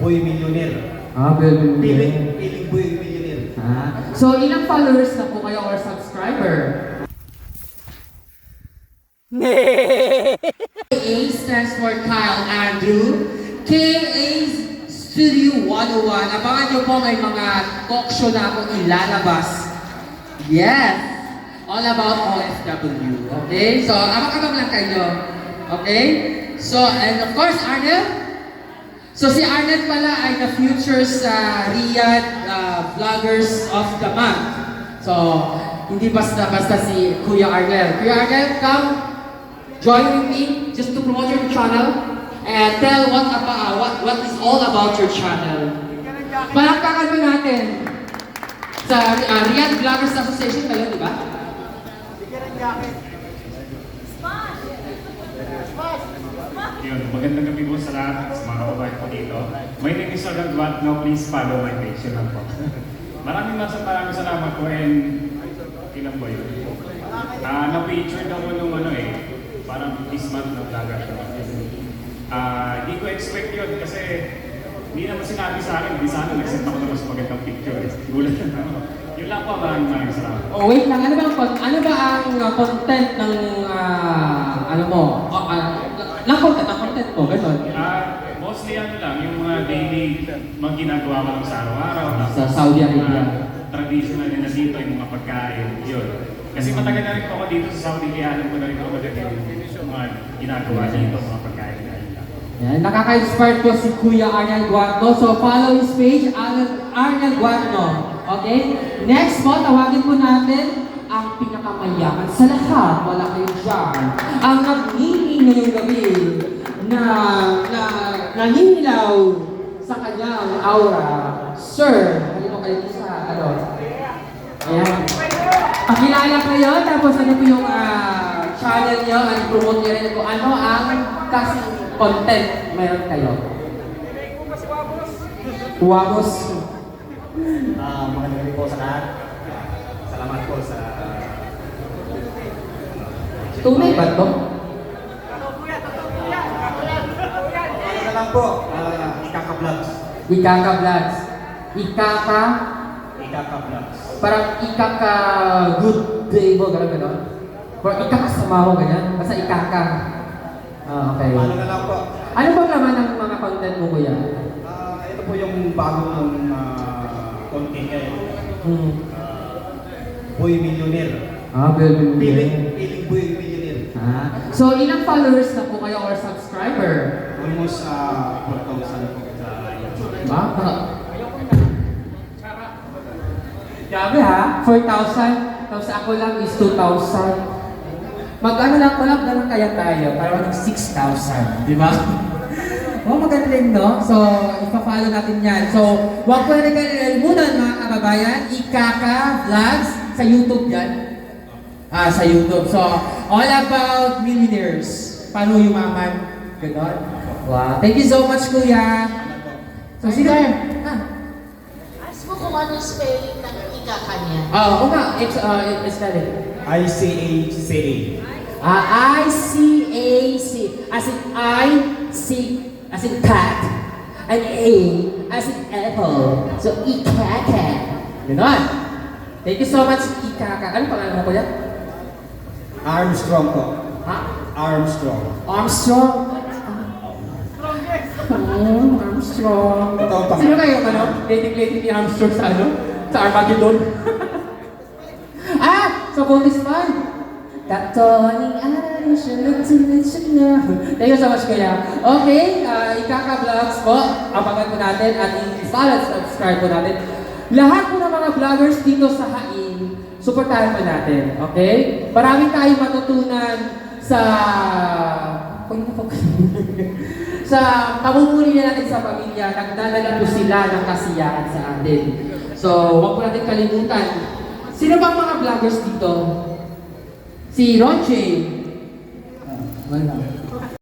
Boy Millionaire. Ah, Bill Piling, piling Boy Millionaire. Ah. So, ilang followers na po kayo or subscriber? A stands for Kyle Andrew. K is Studio 101. Abangan nyo po may mga talk show na akong ilalabas. Yes! All about OFW. Okay? So, abang-abang lang kayo. Okay? So, and of course, Arnel, So si Arnett pala ay the future sa Riyadh uh, Vloggers of the Month. So, hindi basta-basta si Kuya Arnel. Kuya Arnel, come join with me just to promote your channel and tell what about what what is all about your channel. Palakpakan mo natin sa uh, Riyadh Vloggers Association kayo, di ba? Yun, magandang gabi po sa lahat, sa mga kababayan ko dito. My name is Orlando Duatno, please follow my page, yun lang po. maraming nasa maraming salamat po and ilan po yun? Ah, na-featured ako nung ano eh, parang this month na vlogger ko. Ah, di ko expect yun kasi hindi naman sinabi sa akin, di sana nag-send ako ng mas magandang picture. Gulat na ako. Yun lang po, maraming maraming salamat. Oh, wait lang. Ano ba ang ano ba ang uh, content ng ah, ano mo? Oh, ah, ang content mo, ganun. Ah, mostly ano lang, yung mga daily mga ginagawa ko lang sa araw-araw. Sa Saudi Arabia. Mga traditional nila dito, yung mga pagkain, yun. Kasi matagal na rin po ako dito sa Saudi, kaya alam ko na rin ako maganda yung mga ginagawa dito, mga pagkain na yun. Yan, nakaka-inspire po si Kuya Arnel Guarno. So, follow his page, Arnel, Arnel Guarno. Okay? Next po, tawagin po natin ang pinakamayaman sa lahat. Wala kayo dyan. Ang nagningi ngayong gabi na, na naninilaw sa kanyang aura. Sir, halino kayo sa ano? Ayan. Pakilala kayo, tapos ano po yung ah, channel nyo, and promote nyo rin kung ano ang kasing content meron kayo. Huwagos. Ah, magandang gabi po sa lahat. Salamat po sa... Tunay ba to? Po, ah, Ikaka Vlogs. Ikaka Vlogs. Ikaka, Ikaka Vlogs. parang ikaka good day mo, gano'n gano'n. Parang ikaka sama mo, ganyan. Basta ikaka. Ah, okay. Ano na lang po, Ano bang laman ng mga content mo, kuya? ah, ito po yung bagong uh, content ngayon. Hmm. Ah, Boy Millionaire. Ah, Bill Piling, piling Boy Millionaire. Ah. So, ilang followers na po kayo or subscriber? Almost uh, 4,000 po sa YouTube. Diba? Grabe ha, 4,000. Tapos ako lang is 2,000. Mag-ano lang ko lang, ganun kaya tayo. Para mag 6,000. Di ba? Oh, magaling, no? So, ipa-follow natin yan. So, huwag po natin kalimutan, mga kababayan, Ikaka Vlogs sa YouTube yan. Ah, sa YouTube. So, all about millionaires. Paano yumaman? Ganon. Wow. Thank you so much, Kuya. So, sino? Ah, Ask mo kung ano spelling ng ikaka niya. Ah, oo nga. It's, uh, it's spell it. I-C-A-C-A. Ah, I-C-A-C. As in I, C, as in cat. And A, as in apple. So, ikaka. Ganon. Thank you so much, ikaka. Ano pangalan mo, Kuya? Armstrong po. Ha? Armstrong. Armstrong. Oh, Armstrong. Totoo pa. Sino kayo, ano? Dating-dating ni Armstrong sa ano? Sa Armageddon. ah! Sa bonus fund. Katoning araw nagsunod siya na. Thank you so much, Kuya. Okay, uh, ikaka-vlogs po. Abangan po natin at i-follow at subscribe po natin. Lahat po ng mga vloggers dito sa Hain, supportahan po natin. Okay? Marami tayong matutunan sa... Pag po sa pamumuli na natin sa pamilya, nagdadala po sila ng kasiyahan sa atin. So, huwag po natin kalimutan. Sino bang mga vloggers dito? Si Ronche. Ah, wala.